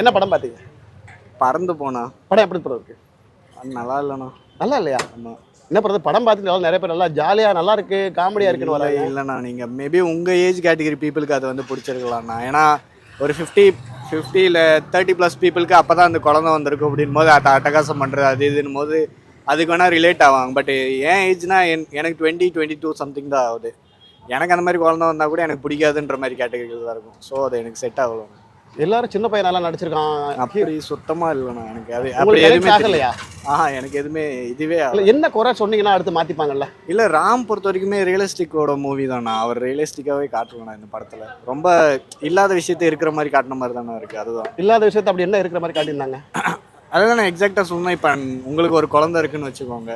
என்ன படம் பார்த்தீங்க? பறந்து போனா. படம் எப்படி ப்ரோ இருக்கு? நல்லா இல்லைண்ணா. நல்லா இல்லையா? ஆமா. என்ன படம் படம் பார்த்துட்டு நிறைய பேர் நல்லா ஜாலியா நல்லா இருக்கு காமெடியா இருக்குன்னு வராங்க. இல்லைண்ணா. நீங்கள் மேபி உங்கள் ஏஜ் கேட்டகரி பீப்புளுக்கு அது வந்து பிடிச்சிருக்கலாம்ண்ணா. ஏன்னா ஒரு ஃபிஃப்டி ஃபிஃப்டியில் தேர்ட்டி ப்ளஸ் பீப்புளுக்கு அப்போ தான் அந்த குழந்தை வந்திருக்கும் அப்படின் போது அதை அட்டகாசம் பண்ணுறது அது இதுன்னு போது அதுக்கு வேணால் ரிலேட் ஆவாங்க. பட் ஏன் ஏஜ்னா என் எனக்கு டுவெண்ட்டி டுவெண்ட்டி டூ சம்திங் தான் ஆகுது. எனக்கு அந்த மாதிரி குழந்தை வந்தால் கூட எனக்கு பிடிக்காதுன்ற மாதிரி கேட்டகரிகள் தான் இருக்கும். ஸோ அது எனக்கு செட் ஆகலாம் எல்லாரும் சின்ன பையன் நல்லா நடிச்சிருக்கான். அப்படி சுத்தமாக இல்லைண்ணா எனக்கு அது அப்படி எதுவுமே ஆகலையா ஆஹா எனக்கு எதுவுமே இதுவே. இல்ல என்ன குறை சொன்னீங்கன்னா அடுத்து மாத்திப்பாங்கல்ல? இல்ல ராம் பொறுத்த வரைக்குமே ரியலிஸ்டிக்கோட மூவி தானா அவர் ரியலிஸ்டிக்காவே காட்டலண்ணா இந்த படத்துல? ரொம்ப இல்லாத விஷயத்த இருக்கிற மாதிரி காட்டின மாதிரி தானே இருக்கு அதுதான். இல்லாத விஷயத்த அப்படி என்ன இருக்கிற மாதிரி காட்டியிருந்தாங்க? அதுதான் நான் எக்ஸாக்டா சொன்னேன் இப்போ உங்களுக்கு ஒரு குழந்தை இருக்குன்னு வச்சுக்கோங்க.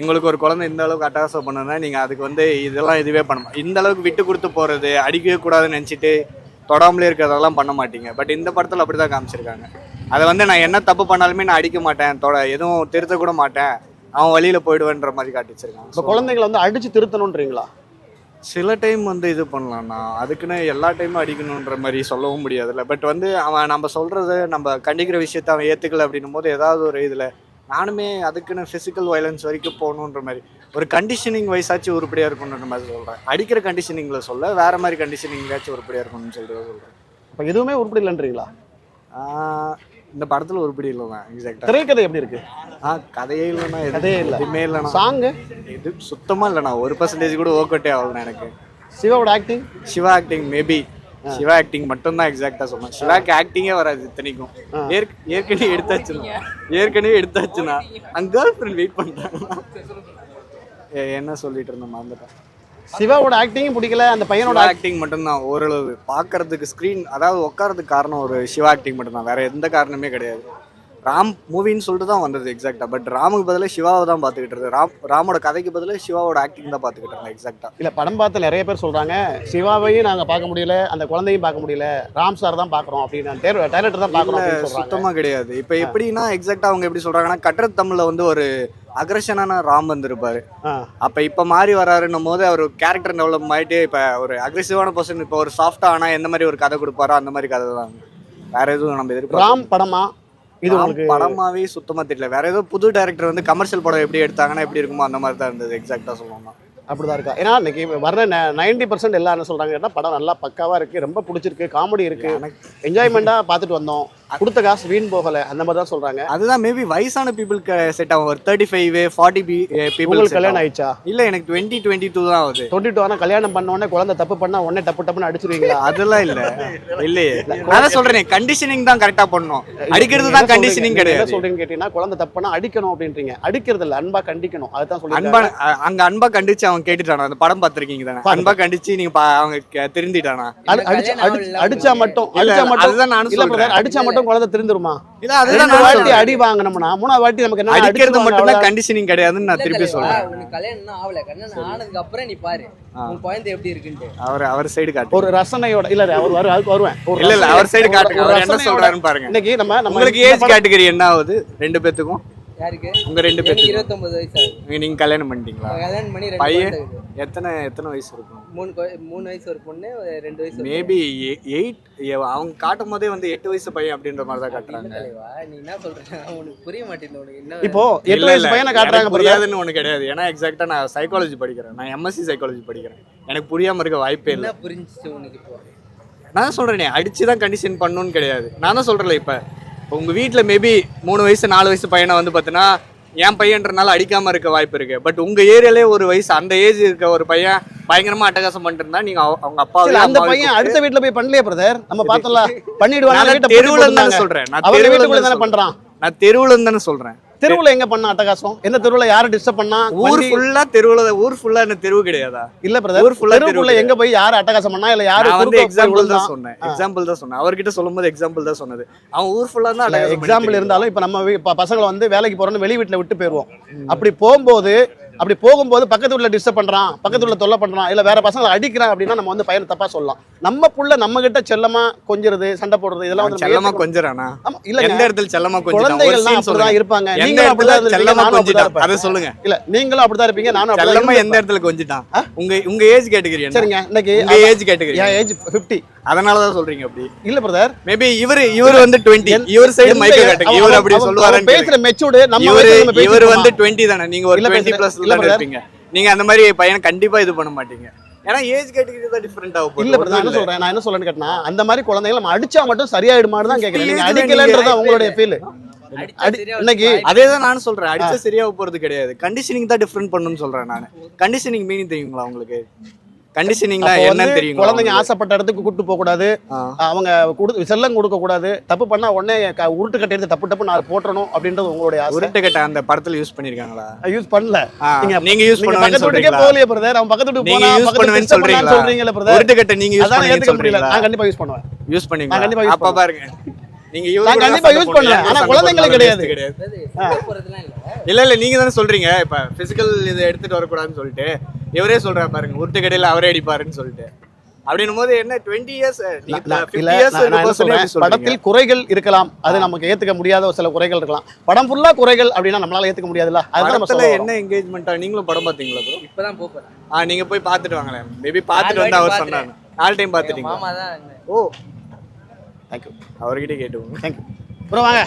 உங்களுக்கு ஒரு குழந்தை இந்த அளவுக்கு அட்டகாசம் பண்ணுனா நீங்க அதுக்கு வந்து இதெல்லாம் இதுவே பண்ண இந்த அளவுக்கு விட்டு கொடுத்து போறது அடிக்கவே கூடாதுன்னு நினைச்சிட்டு தொடாமலே இருக்கிறதெல்லாம் பண்ண மாட்டீங்க. பட் இந்த படத்துல அப்படிதான் காமிச்சிருக்காங்க. அதை வந்து நான் என்ன தப்பு பண்ணாலுமே நான் அடிக்க மாட்டேன். தொட எதுவும் திருத்த கூட மாட்டேன். அவன் வழியில போயிடுவேன்ற மாதிரி காட்டி வச்சிருக்காங்க இப்ப குழந்தைங்களை வந்து அடிச்சு திருத்தணுன்றீங்களா? சில டைம் வந்து இது பண்ணலாம்ண்ணா. அதுக்குன்னு எல்லா டைமும் அடிக்கணுன்ற மாதிரி சொல்லவும் முடியாதுல்ல. பட் வந்து அவன் நம்ம சொல்கிறத நம்ம கண்டிக்கிற விஷயத்த அவன் ஏற்றுக்கல அப்படின்னும் போது ஏதாவது ஒரு இதில் நானுமே அதுக்குன்னு ஃபிசிக்கல் வயலன்ஸ் வரைக்கும் போகணுன்ற மாதிரி. ஒரு கண்டிஷனிங் வயசாச்சும் உருப்படியாக இருக்கணுன்ற மாதிரி சொல்கிறேன் அடிக்கிற கண்டிஷனிங்கில் சொல்ல வேறு மாதிரி கண்டிஷனிங்காச்சும் உருப்படியாக இருக்கணும்னு சொல்லிட்டு சொல்கிறேன் இப்ப எதுவுமே உருப்படி இல்லைன்றீங்களா? இந்த படத்தில் உருப்படி இல்லைண்ணா எக்ஸாக்டாக திரைக்கதை எப்படி இருக்கு? ஆ கதையே இல்லைண்ணா கதையே இல்ல. எதுவுமே இல்லைண்ணா. சாங்கு இது சுத்தமாக இல்லைண்ணா ஒரு பர்சன்டேஜ் கூட அவுட்டே ஆகலண்ணா எனக்கு. சிவாவோட acting Siva acting maybe Siva acting மட்டும் தான் எக்ஸாக்டா சொன்னேன் சிவாக்கு ஆக்டிங்கே வராது இத்தனைக்கும். ஏற்க- ஏற்கனவே எடுத்தாச்சுன்னா ஏற்கனவே எடுத்தாச்சுன்னா அங்க கேர்ள் ஃப்ரெண்ட் வெயிட் பண்றாங்க. ஏ, என்ன சொல்லிட்டு இருந்தேன் மறந்துட்டேன். சிவாவோட ஆக்டிங்கும் பிடிக்கல அந்த பையனோட ஆக்டிங் மட்டும்தான் ஓரளவு. பார்க்கறதுக்கு ஸ்க்ரீன் அதாவது உட்காரதுக்கு காரணம் ஒரு சிவா ஆக்டிங் மட்டும்தான். வேற எந்த காரணமே கிடையாது. ராம் மூவின்னு சொல்லிட்டு தான் வந்தது எக்ஸாக்டா பட் ராமுக்கு பதிலாக சிவாவை தான் பார்த்துக்கிட்டு இருந்தது ராம் ராமோட கதைக்கு பதிலாக சிவாவோட ஆக்டிங் தான் பார்த்துக்கிட்டு இருந்தேன் எக்ஸாக்டா இல்ல படம் பார்த்து நிறைய பேர் சொல்றாங்க சிவாவையும் நாங்க பார்க்க முடியல அந்த குழந்தையும் பார்க்க முடியல ராம் சார் தான் பாக்குறோம் அப்படின்னு. டைரக்டர் தான் பாக்குறோம் அப்படின்னு சொல்றாங்க. சுத்தமா கிடையாது. இப்போ எப்படின்னா எக்ஸாக்டா அவங்க எப்படி சொல்றாங்கன்னா கட்டுறது தமிழ்ல வந்து ஒரு அக்ரஷனான ராம் வந்திருப்பாரு. அப்ப இப்ப மாறி வராருன்னும் போது அவர் கேரக்டர் டெவலப் ஆயிட்டு இப்ப ஒரு அக்ரெசிவான பர்சன் இப்போ ஒரு சாஃப்டா ஆனா எந்த மாதிரி ஒரு கதை கொடுப்பாரோ அந்த மாதிரி கதை தான். வேற எதுவும் நம்ம எதிர்பார்க்க ராம் படமா? இது உங்களுக்கு படமாவே சுத்தமா தெரியல. வேற ஏதோ புது டைரக்டர் வந்து கமர்ஷியல் படம் எப்படி எடுத்தாங்கன்னா எப்படி இருக்குமோ அந்த மாதிரி தான் இருந்தது. எக்ஸாக்டா சொல்லணும்னா. அப்படிதான் இருக்கா? ஏன்னா இன்னைக்கு வர்ற நைன்டி பர்சன்ட் எல்லாம் என்ன சொல்றாங்கன்னா படம் நல்லா பக்காவா இருக்கு ரொம்ப பிடிச்சிருக்கு காமெடி இருக்கு. என்ஜாய்மெண்டா பார்த்துட்டு வந்தோம். கொடுத்த காசு வீண் போகல அந்த மாதிரி தான் சொல்றாங்க. அதுதான் மேபி வயசான பீப்புளுக்கு செட் ஆகும். ஒரு தேர்ட்டி ஃபைவ் ஃபார்ட்டி பி கல்யாணம் ஆயிடுச்சா? இல்ல எனக்கு டுவெண்ட்டி டுவெண்ட்டி டூ தான் ஆகுது. டுவெண்ட்டி டூ ஆனால் கல்யாணம் பண்ண உடனே குழந்தை தப்பு பண்ணா உடனே டப்பு டப்புன்னு அடிச்சிருவீங்களா? அதெல்லாம் இல்ல. இல்லையே. நான் சொல்றேன் கண்டிஷனிங் தான் கரெக்டா பண்ணணும். அடிக்கிறது தான் கண்டிஷனிங் கிடையாது. சொல்றீங்க கேட்டீங்கன்னா குழந்தை தப்புனா அடிக்கணும் அப்படின்றீங்க. அடிக்கிறது இல்ல அன்பா கண்டிக்கணும். அதுதான் அன்பா சொல்லி அ- அங்க அன்பா கண்டிச்சு அவன் கேட்டுட்டானா? அந்த படம் பார்த்திருக்கீங்க தானே? அன்பா கண்டிச்சு நீங்க பா- அவங்க திருந்திட்டானா? அடிச்சு மட்டும் அடிச்சா மட்டும் அதுதான் brother, அடிச்சா மட்டும் குழந்தை திருந்துருமா? இல்ல அதுதான் வாட்டி. அடி வாங்கினோம்னா மூணாவது வாட்டி நமக்கு என்ன அடிக்கிறது மட்டும் தான். கண்டிஷனிங் கிடையாதுன்னு நான் திருப்பி சொல்றேன். உனக்கு கல்யாணம் ஆகல. கல்யாணம் ஆனதுக்கு அப்புறம் நீ பாரு. உன் குழந்தை எப்படி இருக்குன்ட்டு. அவர் அவர் சைடு காட்டு. ஒரு ரசனையோட இல்ல அவர் வரு அதுக்கு வருவேன். இல்ல இல்ல அவர் சைடு காட்டுங்க. ஒரு அவர் என்ன சொல்றாருன்னு பாருங்க. இன்னைக்கு நம்ம நம்ம உங்களுக்கு இந்த ஏஜ் கேட்டகரி என்ன ஆகுது? ரெண்டு பேத்துக்கும். யாருக்கு? உங்க ரெண்டு எனக்கு பேத்துக்கும் இருபத்தொன்பது வயசு ஆகுது. நீங்க கல்யாணம் பண்ணிட்டீங்களா? கல்யாணம் பண்ணி ரெண்டு பையன். எத்தனை எத்தனை வயசு இருக்கும்? மூணு மூணு வயசு ஒரு பொண்ணு ரெண்டு வயசு மேபி எயிட் அவங்க காட்டும் போதே வந்து எட்டு வயசு பையன் அப்படின்ற மாதிரி தான். காட்டுறாங்க. நீ என்ன சொல்ற? உனக்கு புரிய மாட்டேங்குது உனக்கு என்ன இப்போ எட்டு வயசு. பையனை காட்டுறாங்க. புரியாதுன்னு ஒண்ணு கிடையாது. ஏன்னா எக்ஸாக்டா நான் சைக்காலஜி படிக்கிறேன். நான் எம்எஸ்சி சைக்காலஜி படிக்கிறேன். எனக்கு புரியாம இருக்க வாய்ப்பே இல்லை. என்ன புரிஞ்சுச்சு உனக்கு இப்போ? நான் சொல்றேனே அடிச்சு தான் கண்டிஷன் பண்ணணும்னு கிடையாது. நான் தான் சொல்றேன்ல இப்ப. இப்ப உங்க வீட்ல மேபி மூணு வயசு நாலு வயசு பையனை வந்து பார்த்தீங்கன்னா என் பையன்றனால அடிக்காம இருக்க வாய்ப்பு இருக்கு. பட் உங்க ஏரியாலே ஒரு வயசு அந்த ஏஜ் இருக்க ஒரு பையன் பயங்கரமா அட்டகாசம் பண்ணிட்டு இருந்தா நீங்க அவ- அவங்க அப்பா அந்த பையன் அடுத்த வீட்ல போய் பண்ணலையே பிரதர் நம்ம பார்த்தோம்ல பண்ணிடுவாங்க தெருவுல தானே போட்டுருந்தாங்க. சொல்றேன். நான் தெருவுல வீட்டுக்குள்ள தானே தானே பண்றான். நான் தெருவுல தானே சொல்றேன். தெருவுல எங்க பண்ண அட்டகாசம்? என்ன தெருவுல யாரை டிஸ்டர்ப் பண்ணா? ஊர் ஃபுல்லா தெருவுல ஊர் ஃபுல்லா என்ன தெருவு கிடையாதா? இல்ல பிரதர் ஊர் full ஆ தெருவுக்குள்ள தெருவு எங்க போய் யார் அட்டகாசம் பண்ணா இல்ல யாரு வந்து எக்ஸாம்பிள் தான்? சொன்னேன். எக்ஸாம்பிள் தான் சொன்னேன். அவர்கிட்ட சொல்லும்போது எக்ஸாம்பிள் தான் சொன்னது. அவன் ஊர் ஃபுல்லா தான் அட்டகாசம் எக்ஸாம்பிள் இருந்தாலும் இப்ப நம்ம பசங்களை வந்து வேலைக்கு போறோம்னு வெளி வீட்டுல விட்டு போயிருவோம். அப்படி போகும்போது அப்படி போகும்போது பக்கத்து வீட்டில் டிஸ்டர்ப் பண்றான் பக்கத்து வீட்டில் தொல்லை பண்றான் இல்ல வேற பசங்களை அடிக்கிறான் அப்படின்னா நம்ம வந்து பையனை தப்பா சொல்லலாம். நம்ம புள்ள நம்ம கிட்ட செல்லமா கொஞ்சிறது சண்டை போடுறது இதெல்லாம் வந்து செல்லமா கொஞ்சறானா? இல்லைங்க. எந்த இடத்துல செல்லமா கொஞ்சம் குழந்தைகள்லாம் அப்படிதான் இருப்பாங்க. நீங்களும் அப்படிதான் செல்லமா கொஞ்சிட்டான்? அதை. சொல்லுங்க. இல்ல நீங்களும் அப்படிதான் இருப்பீங்க நானும் செல்லமா. எந்த இடத்துல கொஞ்சிட்டான்? உங்க உங்க ஏஜ் கேட்டகரி சரிங்க இன்னைக்கு உங்க ஏஜ் கேட்டகரி என் ஏஜ் 50 அதனால தான் சொல்றீங்க அப்படி. இல்ல பிரதர் மேபி இவரு இவர் வந்து 20 இவர் சைடு மைக்க காட்டுங்க. இவர் அப்படி சொல்லுவாரான்னு பேசுற. மெச்சூர்டு நம்ம இவரு வந்து இருக்கோமா? 20 தானே? நீங்க ஒரு இல்ல 20 பேசுறேன். பிளஸ் இருப்பீங்க. நீங்க அந்த மாதிரி பையனை கண்டிப்பா இது பண்ண மாட்டீங்க. ஏன்னா ஏஜ் கேட்டகரி தான் டிஃபரெண்ட் ஆகும் இல்ல நான் என்ன சொல்றேன்? நான் என்ன சொல்றேன்னு கேட்டா அந்த மாதிரி குழந்தைகளை நம்ம அடிச்சா மட்டும் சரியாயிடுமான்னு தான் கேக்குறேன். நீங்க அடிக்கலன்றது உங்களுடைய ஃபீல் இன்னைக்கு அதே தான் நானும் சொல்றேன். அடிச்சா சரியாக போறது கிடையாது. கண்டிஷனிங் தான் டிஃபரெண்ட் பண்ணணும்னு சொல்றேன் நான். கண்டிஷனிங் மீனிங் தெரியுங்களா உங்களுக்கு? வந்து என்னன்னு தெரியுங்களா குழந்தைங்க? ஆசைப்பட்ட இடத்துக்கு கூட்டு போக கூடாது. அவங்க குடு செல்லம் கொடுக்க கூடாது. தப்பு பண்ணா உடனே உருட்டு கட்டி எடுத்து தப்பு தப்பு நான் போட்டுறணும் அப்படின்றது உங்களுடைய ஆசை. உருட்டு கட்டை அந்த படத்துல யூஸ் பண்ணிருக்காங்களா? யூஸ் பண்ணல. நீங்க நீங்க யூஸ் பண்ணுவேன்னு பக்கத்து வீட்டுக்கே போகலையே பிரதர் அவன் பக்கத்து வீட்டுக்கு போனா யூஸ் பக்கத்து பண்ணலாம்னு சொல்றீங்களா பிரதர் உருட்டு கட்டை நீங்க யூஸ் ஏத்துக்க முடியல நான் கண்டிப்பா யூஸ் பண்ணுவேன். யூஸ் பண்ணீங்களா நான் கண்டிப்பா அப்ப பாருங்க. நீங்க கண்டிப்பா போடல, பண்ணல. ஆனா குழந்தைங்களுக்கு கிடையாது. கிடையாது. இல்ல. இல்ல நீங்க தானே சொல்றீங்க. இப்ப பிசிக்கல் இதை எடுத்துட்டு வரக்கூடாதுன்னு சொல்லிட்டு. இவரே சொல்றாரு பாருங்க உருட்டு கடையில அவரே அடிப்பாருன்னு சொல்லிட்டு. அப்படின்னும் போது என்ன டுவெண்ட்டி இயர்ஸ் படத்தில் குறைகள் இருக்கலாம். அது நமக்கு ஏத்துக்க முடியாத ஒரு சில குறைகள் இருக்கலாம். படம் ஃபுல்லா குறைகள் அப்படின்னா நம்மளால ஏத்துக்க முடியாதுல்ல? சொல்ல என்ன என்கேஜ்மெண்டா நீங்களும் படம் பாத்தீங்களா ப்ரோ இப்பதான் போப் போறேன். ஆ நீங்க போய் பாத்துட்டு வாங்களேன். மேபி பாத்துட்டு வந்து அவர் சொன்னாரு. நாலு டைம் பாத்துட்டீங்க மாமா தான் ஓ. தேங்க்யூ அவர்கிட்ட கேட்டுவோங்க தேங்க்யூ ப்ரோ வாங்க.